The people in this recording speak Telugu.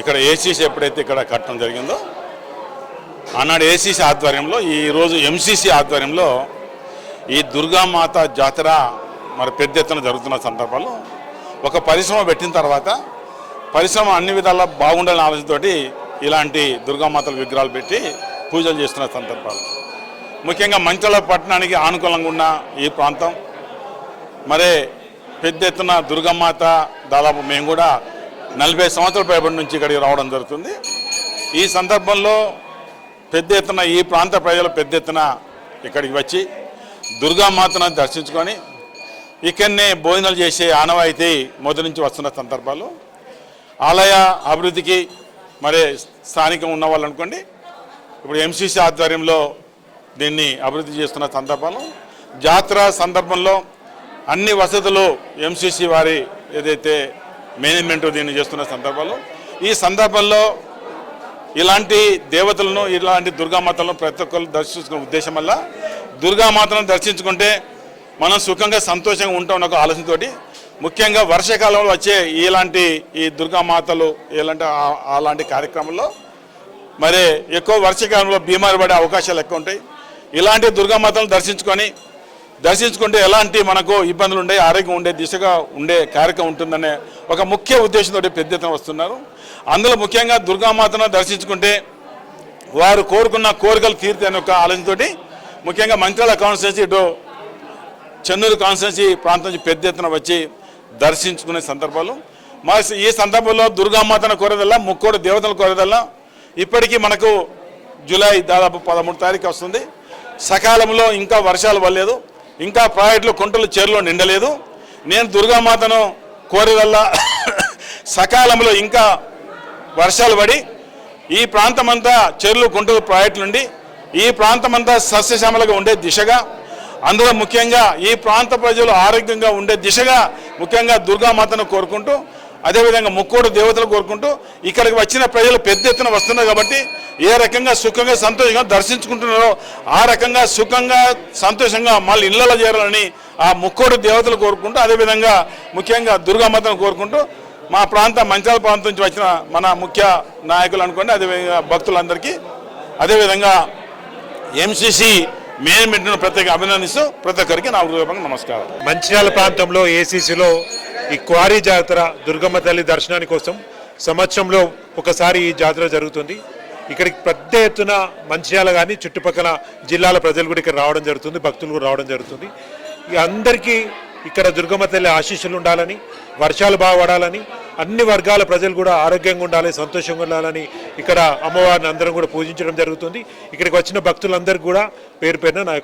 ఇక్కడ ఏసీసీ ఎప్పుడైతే ఇక్కడ కట్టడం జరిగిందో ఆనాడు ఏసీసీ ఆధ్వర్యంలో ఈరోజు ఎంసీసీ ఆధ్వర్యంలో ఈ దుర్గామాత జాతర మరి పెద్ద ఎత్తున జరుగుతున్న సందర్భంలో ఒక పరిశ్రమ పెట్టిన తర్వాత పరిశ్రమ అన్ని విధాలా బాగుండాలని ఆలోచనతోటి ఇలాంటి దుర్గామాతల విగ్రహాలు పెట్టి పూజలు చేస్తున్న సందర్భాలు. ముఖ్యంగా మంచాల పట్టణానికి ఆనుకూలంగా ఉన్న ఈ ప్రాంతం. మరే పెద్ద ఎత్తున దుర్గామాత దాదాపు మేము కూడా నలభై సంవత్సరాల పైబడి నుంచి ఇక్కడికి రావడం జరుగుతుంది. ఈ సందర్భంలో పెద్ద ఎత్తున ఈ ప్రాంత ప్రజలు పెద్ద ఎత్తున ఇక్కడికి వచ్చి దుర్గామాతను దర్శించుకొని ఇక్కడనే భోజనాలు చేసే ఆనవాయితీ మొదటి నుంచి వస్తున్న సందర్భాలు. ఆలయ అభివృద్ధికి మరి స్థానికం ఉన్న వాళ్ళు అనుకోండి ఇప్పుడు ఎంసీసీ ఆధ్వర్యంలో దీన్ని అభివృద్ధి చేస్తున్న సందర్భాలు. జాతర సందర్భంలో అన్ని వసతులు ఎంసీసీ వారి ఏదైతే మేనేజ్మెంట్ దీన్ని చేస్తున్న సందర్భంలో. ఈ సందర్భంలో ఇలాంటి దేవతలను ఇలాంటి దుర్గామాతలను ప్రతి ఒక్కరు దర్శించుకునే ఉద్దేశం వల్ల దుర్గామాతను దర్శించుకుంటే మనం సుఖంగా సంతోషంగా ఉంటాం ఒక ఆలోచనతోటి. ముఖ్యంగా వర్షాకాలంలో వచ్చే ఇలాంటి ఈ దుర్గామాతలు ఇలాంటి అలాంటి కార్యక్రమంలో మరి ఎక్కువ వర్షాకాలంలో బీమారు పడే అవకాశాలు ఎక్కువ ఉంటాయి. ఇలాంటి దుర్గామాతలను దర్శించుకొని దర్శించుకుంటే ఎలాంటి మనకు ఇబ్బందులు ఉండే ఆరోగ్యం ఉండే దిశగా ఉండే కార్యక్రమం ఉంటుందనే ఒక ముఖ్య ఉద్దేశంతో పెద్ద ఎత్తున వస్తున్నారు. అందులో ముఖ్యంగా దుర్గామాతను దర్శించుకుంటే వారు కోరుకున్న కోరికలు తీరుతాయని ఒక ఆలోచనతోటి ముఖ్యంగా మంత్రాల కాన్స్టిట్యూన్సీ ఇటు చెన్నూరు కాన్స్టిట్యున్సీ ప్రాంతం నుంచి పెద్ద ఎత్తున వచ్చి దర్శించుకునే సందర్భాలు. మా ఈ సందర్భంలో దుర్గామాతను కోరేదల్లా ముక్కోడు దేవతలు కోరేదల్లా ఇప్పటికీ మనకు జూలై దాదాపు పదమూడు తారీఖు వస్తుంది. సకాలంలో ఇంకా వర్షాలు పడలేదు. ఇంకా ప్రాజెక్టులు కుంటలు చేరులో నిండలేదు. నేను దుర్గామాతను కోరేదల్లా సకాలంలో ఇంకా వర్షాలు పడి ఈ ప్రాంతమంతా చెరువులు కుంటలు ప్రాజెక్టులు నుండి ఈ ప్రాంతమంతా సస్యశ్యామలుగా ఉండే దిశగా అందులో ముఖ్యంగా ఈ ప్రాంత ప్రజలు ఆరోగ్యంగా ఉండే దిశగా ముఖ్యంగా దుర్గామాతను కోరుకుంటూ అదేవిధంగా ముక్కోడు దేవతలు కోరుకుంటూ ఇక్కడికి వచ్చిన ప్రజలు పెద్ద ఎత్తున వస్తున్నారు కాబట్టి ఏ రకంగా సుఖంగా సంతోషంగా దర్శించుకుంటున్నారో ఆ రకంగా సుఖంగా సంతోషంగా మళ్ళీ ఇళ్ళలో చేరాలని ఆ ముక్కోడు దేవతలు కోరుకుంటూ అదేవిధంగా ముఖ్యంగా దుర్గామాతను కోరుకుంటూ మా ప్రాంత మంచాల ప్రాంతం నుంచి వచ్చిన మన ముఖ్య నాయకులు అనుకోండి అదేవిధంగా భక్తులందరికీ అదేవిధంగా ఎంసీసీ మేనేజ్మెంట్ను ప్రత్యేక అభినందిస్తూ ప్రతి ఒక్కరికి నా హృదయపూర్వక నమస్కారం మంచిర్యాల ప్రాంతంలో ఏసీసీలో ఈ క్వారీ జాతర దుర్గమ్మ తల్లి దర్శనాని కోసం సంవత్సరంలో ఒకసారి ఈ జాతర జరుగుతుంది. ఇక్కడికి పెద్ద ఎత్తున మంచిర్యాల కానీ చుట్టుపక్కల జిల్లాల ప్రజలు కూడా ఇక్కడ రావడం జరుగుతుంది భక్తులు కూడా రావడం జరుగుతుంది. ఇక అందరికీ ఇక్కడ దుర్గమ్మ తల్లి ఆశీస్సులు ఉండాలని వర్షాలు బాగా పడాలని అన్ని వర్గాల ప్రజలు కూడా ఆరోగ్యంగా ఉండాలి సంతోషంగా ఉండాలని ఇక్కడ అమ్మవారిని అందరం కూడా పూజించడం జరుగుతుంది. ఇక్కడికి వచ్చిన భక్తులందరికీ కూడా పేరు పేరున నా యొక్క